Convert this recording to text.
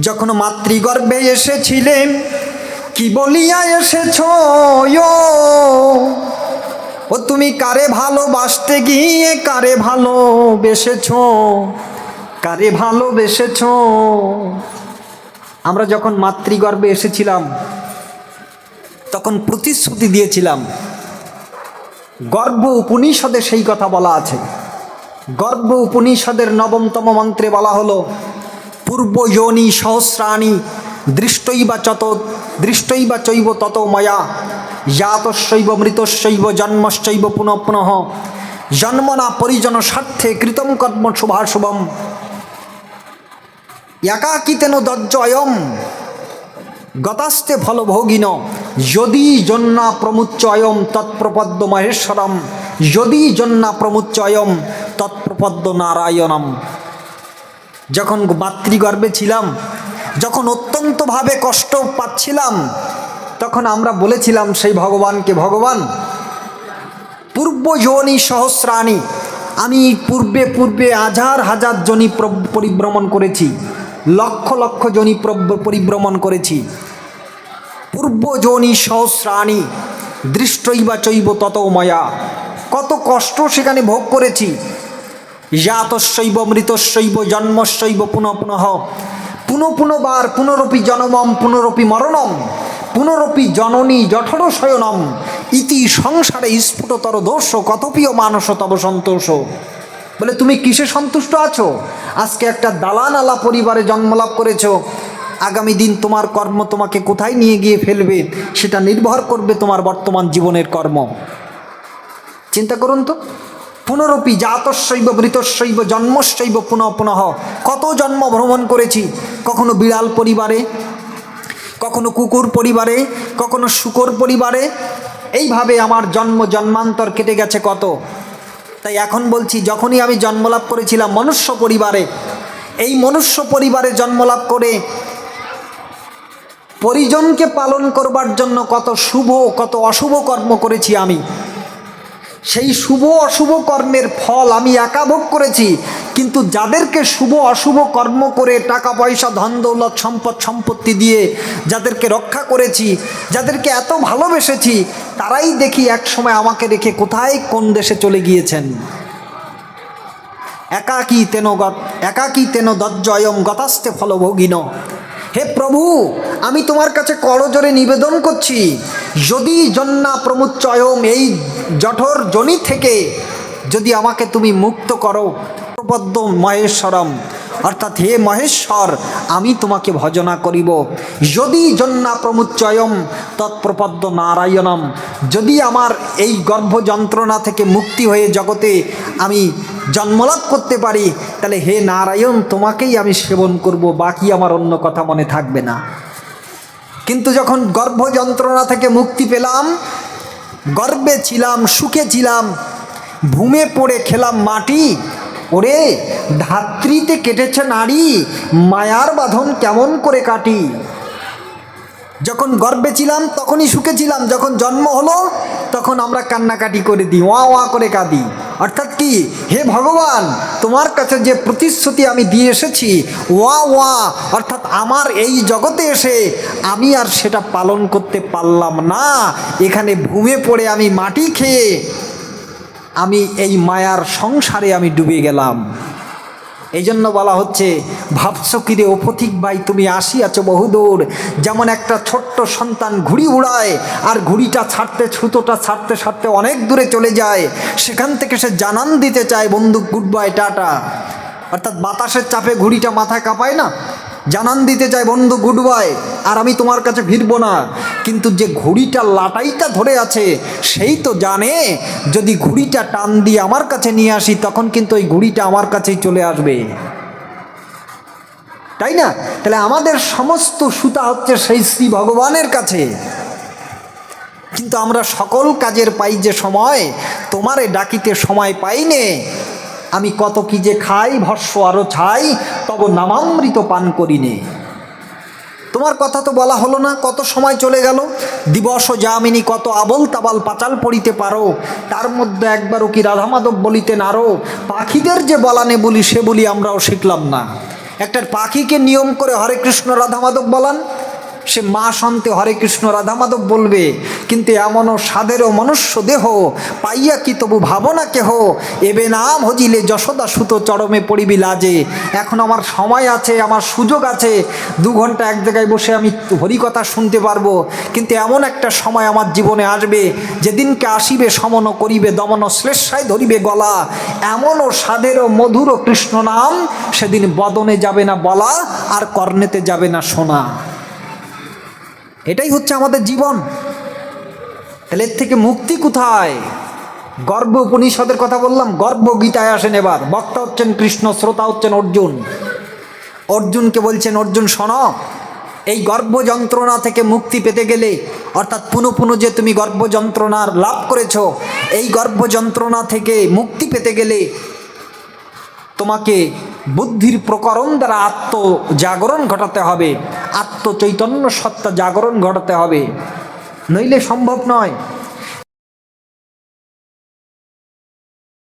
যখন মাতৃগর্ভে এসেছিলেন কি বলিয়া এসেছ ও, তুমি কারে ভালোবাসতে গিয়ে কারে ভালোবেসেছ? কারে ভালোবেসেছ? আমরা যখন মাতৃগর্ভে এসেছিলাম, তখন প্রতিশ্রুতি দিয়েছিলাম গর্ব উপনিষদে সেই কথা বলা আছে। গর্ব উপনিষদের নবমতম মন্ত্রে বলা হলো পূর্ব যোনি সহস্রাণী, দৃষ্টৈবা চত, দৃষ্টৈবা চৈব তত ময়া জাতশৈব মৃতশৈব জন্মশৈব পুনঃ পুনঃ, জন্মনা পরিজন স্বার্থে কৃতম কর্ম শুভাশুভম একাকিতেন দজ্জ অয়ম গতাস্তে ফলভোগিন যদি জন্না প্রমুচ্চ অয়ম তৎপ্রপদ্য মহেশ্বরম, যদি জন্না প্রমুচ্চ অয়ম তৎপ্রপদ্য নারায়ণম। যখন মাতৃগর্ভে ছিলাম, যখন অত্যন্তভাবে কষ্ট পাচ্ছিলাম, তখন আমরা বলেছিলাম, সেই ভগবানকে, ভগবান পূর্ব যোনি সহস্রাণী, আমি পূর্বে পূর্বে হাজার হাজার জনি প্র- পরিভ্রমণ করেছি, লক্ষ লক্ষ জনি প্র- পরিভ্রমণ করেছি। পূর্ব যোনি সহস্রাণী দৃষ্টইবা চৈব তত ময়া, কত কষ্ট সেখানে ভোগ করেছি জাতশৈব মৃতশৈব জন্মশৈব পুনঃ পুনঃ। পুনঃ পুনবার পুনরপি জনমম, পুনরপি মরণম, পুনরপি জননী জঠর শয়নম ইতি সংসারে স্ফুটতর দোষ কতপ্রিয় মানস তব সন্তোষ। বলে, তুমি কিসে সন্তুষ্ট আছো? আজকে একটা দালান আলা পরিবারে জন্মলাভ করেছ। আগামী দিন তোমার কর্ম তোমাকে কোথায় নিয়ে গিয়ে ফেলবে? সেটা নির্ভর করবে তোমার বর্তমান জীবনের কর্ম। চিন্তা করুন তো। পুনরপি জাতশৈব মৃতশৈব জন্মশৈব পুনঃ পুনঃ। কত জন্ম ভ্রমণ করেছি? কখনো বিড়াল পরিবারে, কখনো কুকুর পরিবারে, কখনো শুকর পরিবারে। এইভাবে আমার জন্ম জন্মান্তর কেটে গেছে কত? তাই এখন বলছি, যখনই আমি জন্মলাভ করেছিলাম মনুষ্য পরিবারে, এই মনুষ্য পরিবারে জন্মলাভ করে পরিজনকে পালন করবার জন্য কত শুভ, কত অশুভ কর্ম করেছি আমি। সেই শুভ অশুভ কর্মের ফল আমি একা ভোগ করেছি। কিন্তু যাদেরকে শুভ অশুভ কর্ম করে টাকা পয়সা, ধন দৌলত, সম্পদ, সম্পত্তি দিয়ে যাদেরকে রক্ষা করেছি, যাদেরকে এত ভালোবেসেছি, তারাই দেখি এক সময় আমাকে রেখে কোথায় কোন দেশে চলে গিয়েছেন। একাকী তেন একাকী তেন দজ্জয়ম গতাস্তে ফলভোগিন। হে প্রভু, আমি তোমার কাছে করজোরে নিবেদন করছি। যদি জন্না প্রমুচ্চয়ম এই জঠর জনি থেকে যদি আমাকে তুমি মুক্ত করো প্রপদ্য মহেশ্বরম। অর্থাৎ হে মহেশ্বর, আমি তোমাকে ভজনা করিব। যদি জন্না প্রমুচ্চয়ম, তৎপ্রপদ্য নারায়ণম। যদি আমার এই গর্ভ যন্ত্রণা থেকে মুক্তি হয়ে জগতে আমি জন্মলাভ করতে পারি, তাহলে হে নারায়ণ, তোমাকেই আমি সেবন করব, বাকি আমার অন্য কথা মনে থাকবে না। কিন্তু যখন গর্ভ যন্ত্রণা থেকে মুক্তি পেলাম গর্বে ছিলাম, সুখে ছিলাম ভূমে পড়ে খেলাম মাটি। ওরে, ধাত্রীতে কেটেছে নারী মায়ার বাঁধন কেমন করে কাটি। যখন গর্বে ছিলাম, তখনই সুখে ছিলাম, যখন জন্ম হলো, তখন আমরা কান্নাকাটি করে দিই, ওয়া ওয়া করে কাঁদি। অর্থাৎ কি? হে ভগবান, তোমার কাছে যে প্রতিশ্রুতি আমি দিয়ে এসেছি, ওয়া ওয়া, অর্থাৎ আমার এই জগতে এসে আমি আর সেটা পালন করতে পারলাম না। এখানে ভূমে পড়ে আমি মাটি খেয়ে আমি এই মায়ার সংসারে আমি ডুবে গেলাম। এই জন্য বলা হচ্ছে, ভাবছ কিরে অপথিক ভাই, তুমি আসিয়াছ বহুদূর। যেমন একটা ছোট্ট সন্তান ঘুড়ি উড়ায়, আর ঘুড়িটা ছাড়তে ছুতোটা ছাড়তে ছাড়তে অনেক দূরে চলে যায়। সেখান থেকে সে জানান দিতে চায়, বন্দুক, গুড বাই, টাটা। অর্থাৎ বাতাসের চাপে ঘুড়িটা মাথায় কাঁপায় না? জানান দিতে চায় বন্ধু গুড বাই, আর আমি তোমার কাছে ফিরবো না। কিন্তু যে ঘুড়িটা লাটাইটা ধরে আছে, সেই তো জানে। যদি ঘুড়িটা টান দিয়ে আমার কাছে নিয়ে আসি, তখন কিন্তু ওই ঘুড়িটা আমার কাছেই চলে আসবে। তাই না? তাহলে আমাদের সমস্ত সুতা হচ্ছে সেই শ্রী ভগবানের কাছে। কিন্তু আমরা সকল কাজের পাই যে সময়, তোমারে ডাকিতে সময় পাইনে আমি কত কি যে খাই, ভস্য আরও ছাই, তব নামামৃত পান করিনে তোমার কথা তো বলা হলো না, কত সময় চলে গেল? দিবস যামিনী কত আবল তাবাল পাচাল পড়িতে পারো। তার মধ্যে একবারও কি রাধা মাধব বলিতে নারো? পাখিদের যে বলানে বলি, সে বলি আমরাও শিখলাম না। একটা পাখিকে নিয়ম করে হরে কৃষ্ণ রাধা মাধব বলান সে মা সন্তে হরে কৃষ্ণ, রাধা মাধব বলবে, কিন্তু এমনও সাদেরও মনুষ্য দেহ, পাইয়া কি তবু ভাবনা কেহ? এবে নাম হজিলে যশোদা সুত চরমে পড়িবি লাজে। এখন আমার সময় আছে, আমার সুযোগ আছে, দু ঘণ্টা এক জায়গায় বসে আমি হরিকথা শুনতে পারব। কিন্তু এমন একটা সময় আমার জীবনে আসবে, যেদিনকে আসিবে সমন করিবে, দমন শ্লেষায় ধরিবে গলা। এমনও সাদেরও মধুর কৃষ্ণ নাম, সেদিন বদনে যাবে না বলা, আর কর্ণেতে যাবে না শোনা এটাই হচ্ছে আমাদের জীবন। তাহলে এর থেকে মুক্তি কোথায়? গর্ব উপনিষদের কথা বললাম গর্ব গীতায় আসেন এবার। বক্তা হচ্ছেন কৃষ্ণ, শ্রোতা হচ্ছেন অর্জুন। অর্জুনকে বলছেন, অর্জুন, শোন, এই গর্ব যন্ত্রণা থেকে মুক্তি পেতে গেলে, অর্থাৎ পুনঃ পুনঃ যে তুমি গর্ব যন্ত্রণার লাভ করেছ, এই গর্ভ যন্ত্রণা থেকে মুক্তি পেতে গেলে তোমাকে বুদ্ধির প্রকরণ দ্বারা আত্ম জাগরণ ঘটাতে হবে। আত্মচৈতন্য সত্তা জাগরণ ঘটাতে হবে। নইলে সম্ভব নয়।